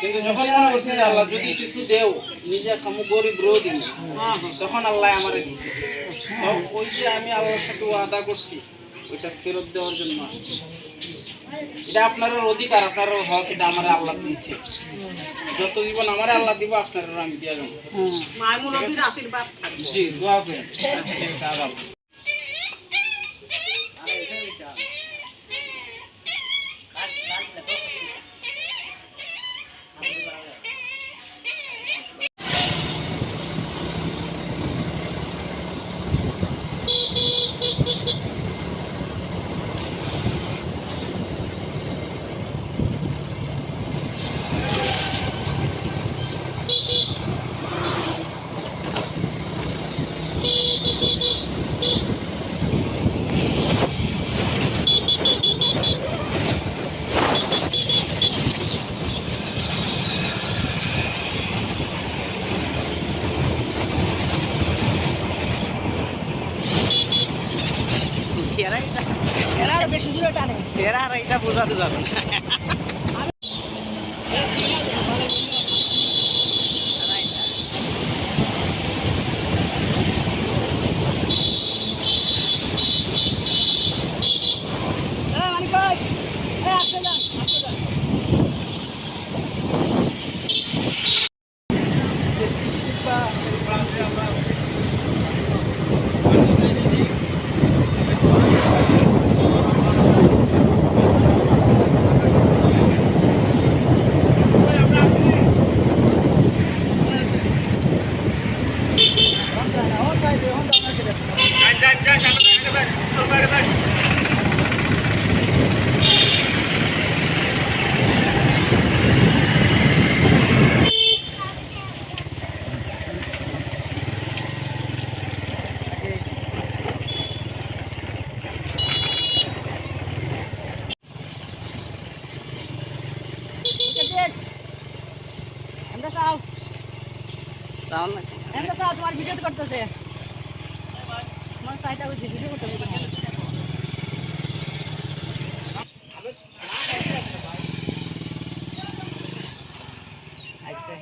কিন্তু যখন মনে করছি যে আল্লাহ যদি কিছু দেও নিজে খামু গরিব রো দিন তখন আল্লাহ আমারে দিছে। তো ওই যে আমি আল্লাহর সাথে ওয়াদা করছি ওইটা ফেরত দেওয়ার জন্য আসছি। এটা আপনার অধিকার আপনার হক এটা আমার আল্লাহ দিয়েছে। যত জীবন আমার আল্লাহ দিব আপনার আমি দিয়ে যাব জি দোয়া করেন। আচ্ছা ঠিক আছে আবার এরা আরও বেশি দূরে টানে এরা আর এটা বোঝাতে যাবে না এ মানিক ভাই এ আসতে যান আসতে যান এমদা তাহলে না। এমদা চাও তোমার ভিডিও করতেছে। তোমার সাইটা ভিডিও করতেছে তোমার আচ্ছা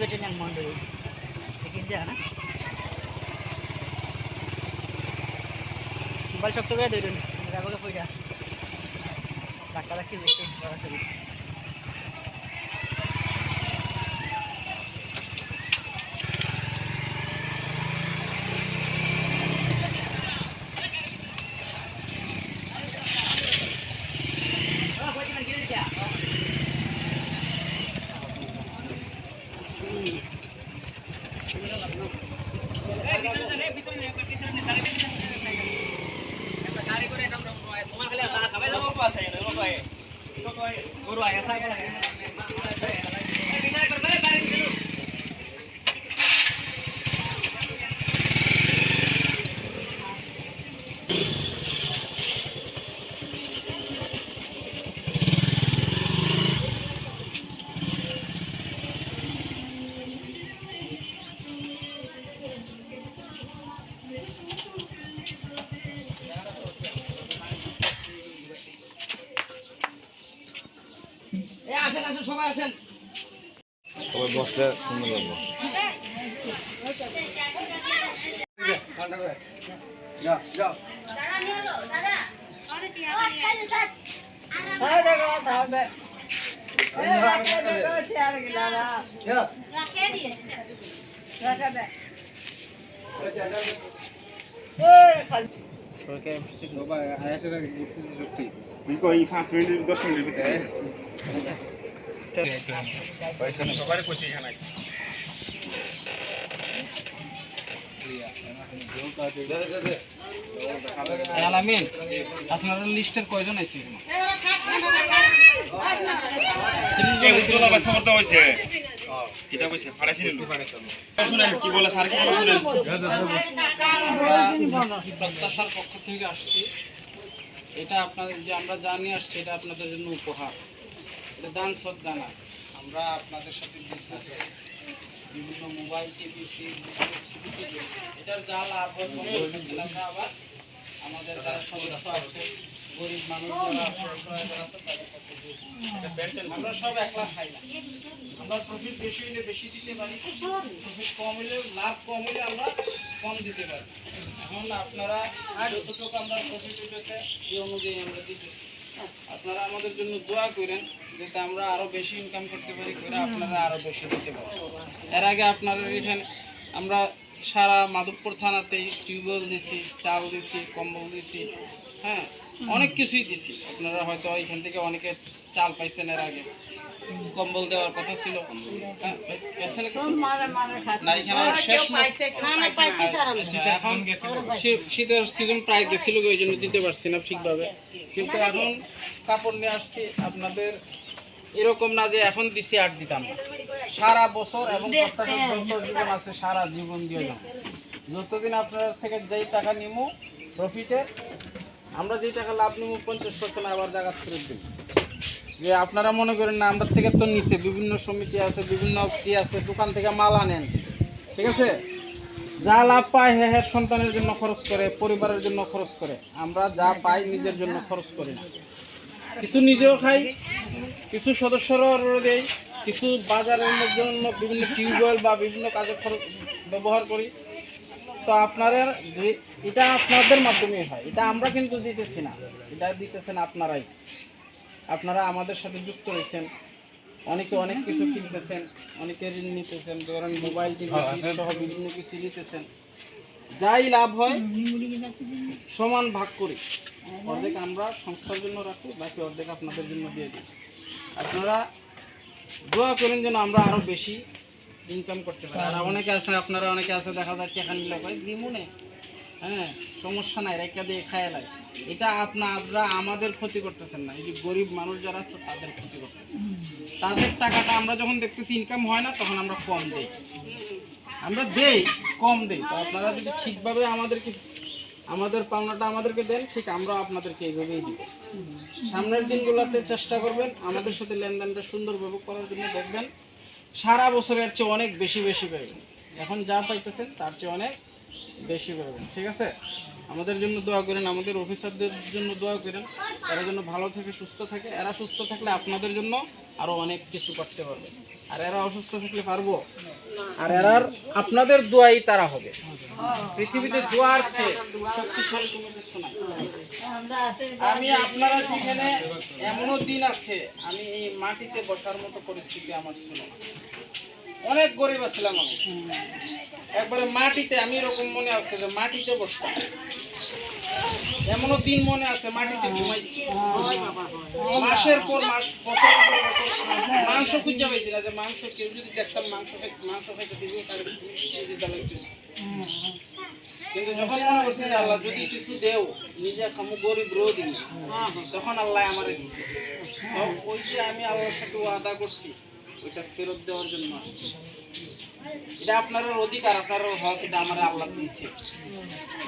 ভেটেরিনারি মন্ডলী দেখি যা না মোবাইল শক্ত করে ধরুন ধাক্কা ধাক্কি বেশি। সরাসরি সবাই বসলে সুন্দর লাগবে ওই পাঁচ মিনিট দশ মিনিটের ভিতরে। সবাই কইছি এখানে আলামিন আপনার লিস্টের কয়জন আছে এই উজ্জ্বলা খবর তো হয়েছে। কিতা কইছে? ফাড়াইছি শুনেন কি বলে? স্যার কি শুনেন? আমরা প্রত্যাশার পক্ষ থেকে আসছি। এটা আপনাদের যে আমরা জানিয়ে আসছি এটা আপনাদের জন্য উপহার। এটা দান শ্রদ্ধা না আমরা আপনাদের সাথে বিজনেসে বিভিন্ন মোবাইল টিভি এটার যা লাভ আমরা আবার আমাদের যারা সদস্য আছে গরিব মানুষ যারা অসহায় আছে তাদের কাছে আমরা সব একলা খাই না। আমরা প্রফিট বেশি হলে বেশি দিতে পারি। প্রফিট কম হলে লাভ কম হলে আমরা কম দিতে পারি। এখন আপনারা যতটুকু আমরা প্রফিট হইতেছে এই অনুযায়ী আমরা দিতেছি। আপনারা আমাদের জন্য দোয়া করেন যাতে আমরা আরও বেশি ইনকাম করতে পারি, করে আপনারা আরও বেশি দিতে পারেন। এর আগে আপনারা এখানে আমরা সারা মাধবপুর থানাতেই টিউবওয়েল দিছি, চাল দিছি, কম্বল দিছি হ্যাঁ অনেক কিছুই দিছি। আপনারা হয়তো এখান থেকে অনেকে চাল পাইছেন এর আগে। কম্বল দেওয়ার কথা ছিল। হ্যাঁ, এখানে আচ্ছা, এখন শীতের সিজন প্রায় গেছিল ওই জন্য দিতে পারছি না ঠিকভাবে। কিন্তু এখন কাপড় নিয়ে আসছি আপনাদের এরকম না যে এখন দিছি আর দিতাম সারা বছর এবং জীবন আছে সারা জীবন দিয়ে যাব যতদিন আপনার থেকে যেই টাকা নিমু প্রফিটে আমরা যেই টাকা লাভ নিমু পঞ্চাশ পার্সেন্ট আবার জায়গা ফেরত দিব যে আপনারা মনে করেন না, আমরা থেকে তো নিচে বিভিন্ন সমিতি আছে, বিভিন্ন কি আছে, দোকান থেকে মাল আনেন, ঠিক আছে? যা লাভ পায় হ্যাঁ হ্যাঁ সন্তানের জন্য খরচ করে, পরিবারের জন্য খরচ করে। আমরা যা পাই নিজের জন্য খরচ করি না। কিছু নিজেও খাই, কিছু সদস্যরাও দেই কিছু বাজারের জন্য বিভিন্ন টিউবওয়েল বা বিভিন্ন কাজে খরচ ব্যবহার করি। তো আপনারা এটা আপনাদের মাধ্যমে হয়। এটা আমরা কিন্তু দিতেছি না। এটা দিতেছেন আপনারাই। আপনারা আমাদের সাথে যুক্ত রয়েছেন অনেকে অনেক কিছু কিনতেছেন অনেকে ঋণ নিতেছেন ধরেন মোবাইল টিভি সহ বিভিন্ন কিছু নিতেছেন। যাই লাভ হয় সমান ভাগ করি। অর্ধেক আমরা সংস্থার জন্য রাখি বাকি অর্ধেক আপনাদের জন্য দিয়ে দিই। আপনারা দোয়া করেন যেন আমরা আরও বেশি ইনকাম করতে পারি। আর অনেকে আছে আপনারা অনেকে আছে দেখা যায় টাকা নিলে ভাই দিমুনে। হ্যাঁ সমস্যা নাই রেখা দিয়ে খায় লাগে এটা আপনারা আমাদের ক্ষতি করতেছেন না। এই যে গরিব মানুষ যারা আছে, তাদের ক্ষতি করতেছেন। তাদের টাকাটা আমরা যখন দেখতেছি ইনকাম হয় না, তখন আমরা কম দেই। আমরা দেই, কম দেই। তো আপনারা যদি ঠিকভাবে আমাদেরকে, আমাদের পাওনাটা আমাদেরকে দেন, ঠিক আমরা আপনাদেরকে এইভাবেই দিব। সামনের দিনগুলোতে চেষ্টা করবেন, আমাদের সাথে লেনদেনটা সুন্দরভাবে করার জন্য দেখবেন, সারা বছরের চেয়ে অনেক বেশি বেশি পাইবেন এখন যা পাইতেছেন, তার চেয়ে অনেক বেশি পাইবেন ঠিক আছে? আমাদের জন্য দোয়া করেন, আমাদের অফিসারদের জন্য দোয়া করেন। এরা যেন ভালো থাকে, সুস্থ থাকে। এরা সুস্থ থাকলে আপনাদের জন্য আরও অনেক কিছু করতে পারবে। আর এরা অসুস্থ থাকলে পারব? আর এরার আপনাদের দোয়াই তারা হবে। পৃথিবীতে কিছু নাই। আমি আপনারা যেখানে, এমনও দিন আছে, আমি এই মাটিতে বসার মতো পরিস্থিতি আমার ছিল। অনেক গরিব ছিলাম আমি। একবারে মাটিতে, আমি এরকম মনে আসছে যে মাটিতে বসতাম। এমনও দিন মনে আছে মাটিতে ঘুমাইছি। মাসের পর মাস বছর মাংস খুঁজে পাইছি না যে মাংস, কেউ যদি দেখতাম মাংস মাংস খাইতেছি। কিন্তু যখন মনে করছি যে আল্লাহ যদি কিছু দেও, নিজে খামু গরিব রো দিন তখন আল্লাহ আমার ওই যে আমি আল্লাহর সাথে আদা করছি ওইটা ফেরত দেওয়ার জন্য আসছি। এটা আপনার অধিকার আপনার হক, এটা আমার আল্লাহ দিয়েছে।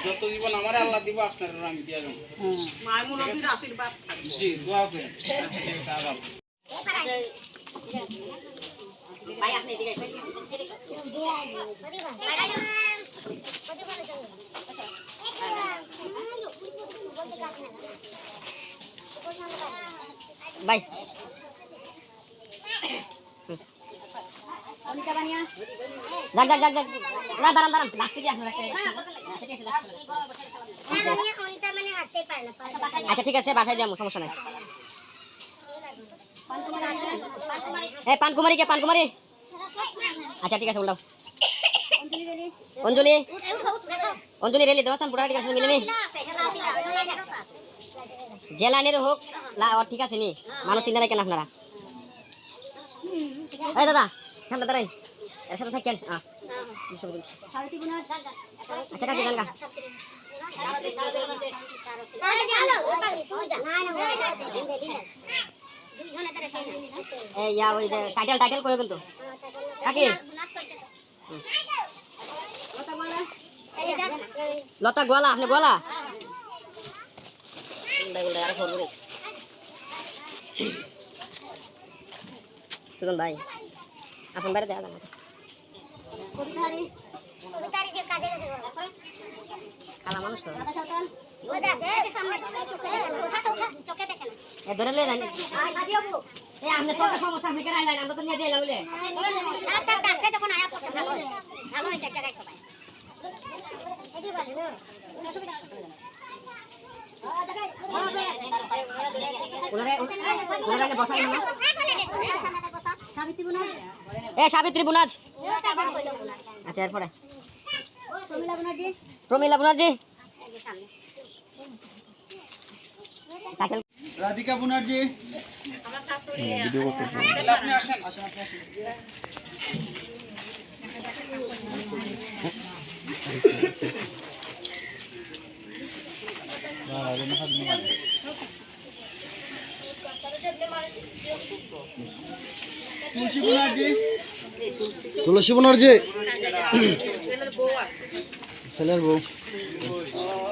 যত জীবন আমার আল্লাহ দিব আপনার আমি দিয়ে যাব জি, দোয়া করেন। আচ্ছা ভাই যাক যাক যাক যাক না দাঁড়ান দাঁড়ান। লাস্টে আপনার একটা আচ্ছা ঠিক আছে বাসায় যাব সমস্যা নাই। এই পানকুমারি কে পানকুমারি। আচ্ছা ঠিক আছে উল্টাও। অঞ্জলি। অঞ্জলি রেলি দেবস্থান পুরাহাটি কাছে মিলেনি যে লাইনের হোক ঠিক আছে নি। মানুষ চিন্তা কেন আপনারা? এই দাদা সামনে দাঁড়াই। এর সাথে থাকেন। আচ্ছা কাকি, গান গা। টাইটেল টাইটেল করে কিন্তু কাকি। লতা, গোয়ালা, আপনি গোয়ালা? আর করব রে সুজন ভাই আপন বাইরে দেওয়া কালা মানুষ তো এ ধরে লয়ে যান এ আপনি সব সমস্যা আপনি কেন আইলেন আমরা তো নিয়ে দিলাম বলে ওনারে ওনারে বসাই না এ সাবিত্রী বুনাজ আচ্ছা এরপরে। প্রমিলা বুনার্জি রাধিকা ব্যানার্জি তাহলে আপনি আসেন তুলসী তুলসী ব্যানার্জি ছেলের বউ।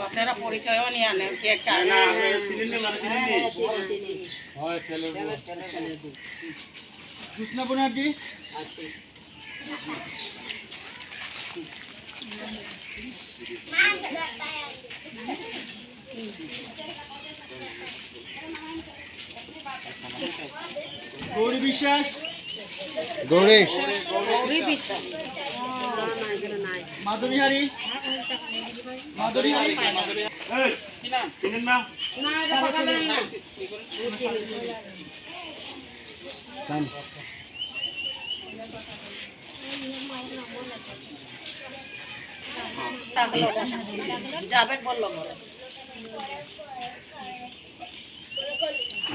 আপনারা পরিচয়ও নিয়ে আনেন কে কার না সিলিন্ডি মানে সিলিন্ডি কৃষ্ণা ব্যানার্জি গৌরী বিশ্বাস গৌরীশ। মাধুরী হারি মাধুরী হারি এই চিনেন না যাবে বলল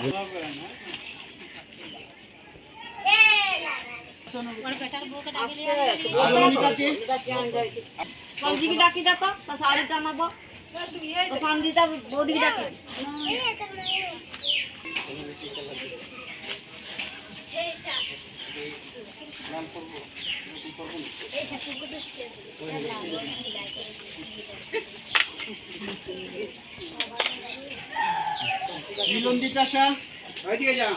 দোয়া করেন, হ্যাঁ? আগমনিকাজি সঞ্জিকে ডাকি দেখো তা শাড়ি টানাবো তো সঞ্জিতা বৌদিকে ডাকি মিলন্দি চাষা ওইদিকে যাও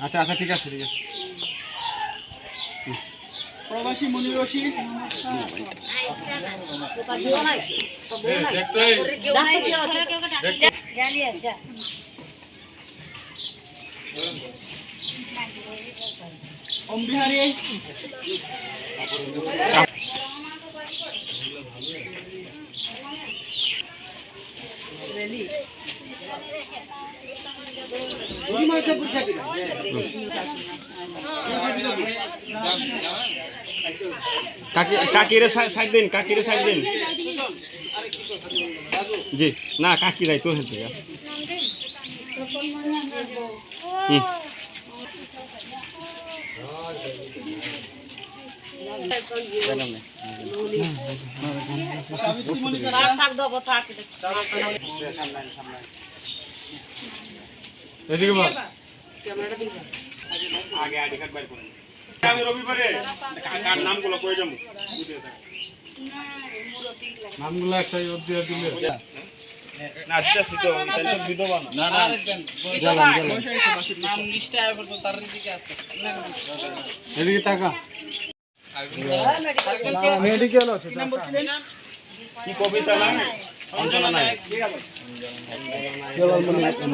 আচ্ছা আচ্ছা ঠিক আছে ঠিক আছে প্রবাসী ডাকতে কি আছে? কাকিরে সাইড কাকিরে সাইড জি না কাকি নাই তো হেলতে হুম সাবিত্রী মণি চাষা থাক থাক দেবো থাক এদিকে বল। আগে আইডি কার্ড বাইর করেন আমি রবিবারে নামগুলো কই যাব নামগুলো একটা দিয়ে দিলে। না দিতেছি তো তাহলে বিধবা না। না না নাম লিস্টে আয় তার দিকে আছে। এদিকে টাকা মেডিকেল আছে কি কবিতা না অঞ্জনা নায়ক।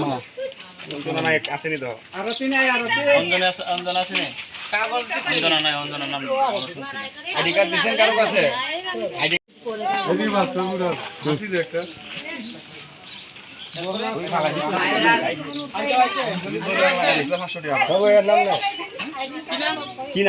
মা। অঞ্জনা নায়ক আসেনি তো? আরতি নাই আরতি কাগজ দিছি আইডি কার্ড দিছেন কারও কাছে? এদিকে বাস পুরো হাসি দে একটা। পাঁচশো টাকা বাবু এর নাম কি নাম?